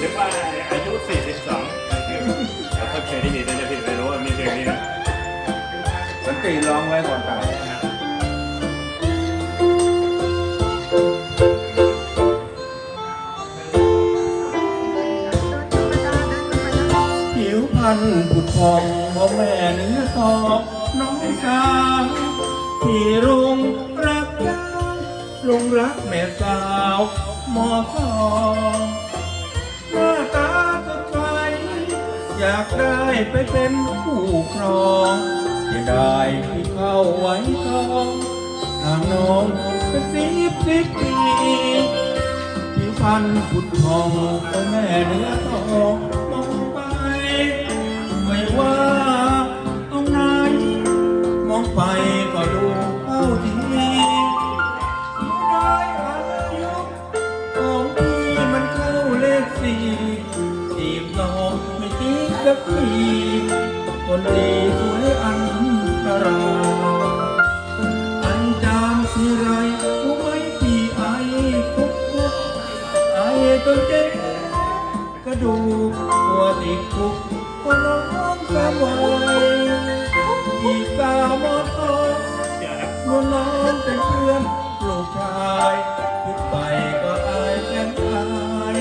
นึกว่าอายุ 42แล้วก็เคยได้ยินนะพี่ไม่รู้ว่ามีเพลงนี้นะสันติร้องไว้ก่อนตายผิวพันธุ์ผุดพองพ่อแม่เนื้อทองน้องสาวที่รุงรักเจ้าลุงรักแม่สาวหมอทอง อยากได้ไปเป็นผู้ครองจะได้ที่เข้าไว้ทองทางน้องเป็นสิบสิบปีผิวพรรณผุดพองพ่อแม่เนื้อทอง จนเจ๊กระดูกตัวติดคุกก็น้องสามวัยอีกตามอทองเดี๋ยวนนวลน้องเป็นเพื่อนลูกชายคิดไปก็อายแสนอาย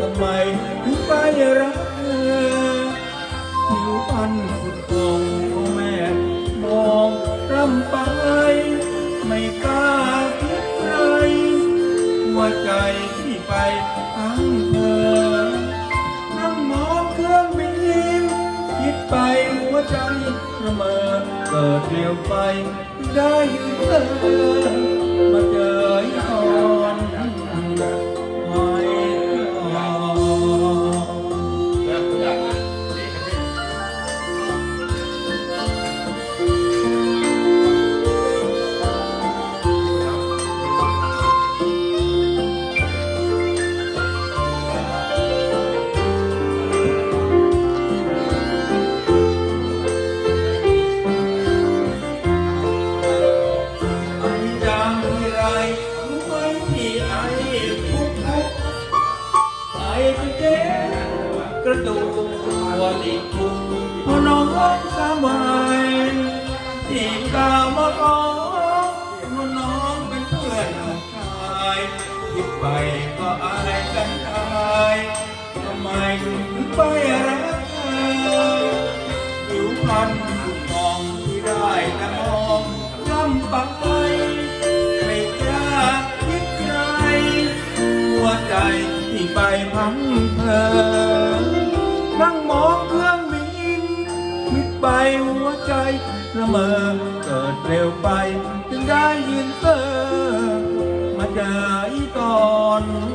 ทำไมถึงไปรักเธอผิวพรรณสุดของแม่มองรำไปไม่กล้าคิดใครหัวใจ เกิดเร็วไปได้ยืนเธอ ไอ้ทุกทุกไอ้เจ๊กระดูกตัวติดคุกพน้องสามวัยที่กามาร้องว่าน้องเป็นเพื่อนชายคิดไปก็อายกันตายทำไมถึงไปรักเธอผิวพรรณสุดมองที่ได้แต่มอง พังเพลินนั่งมองเครื่องบินคิดไปหัวใจละเมอเกิดเร็วไป จึงได้ยินเธอมาเจออีกก่อน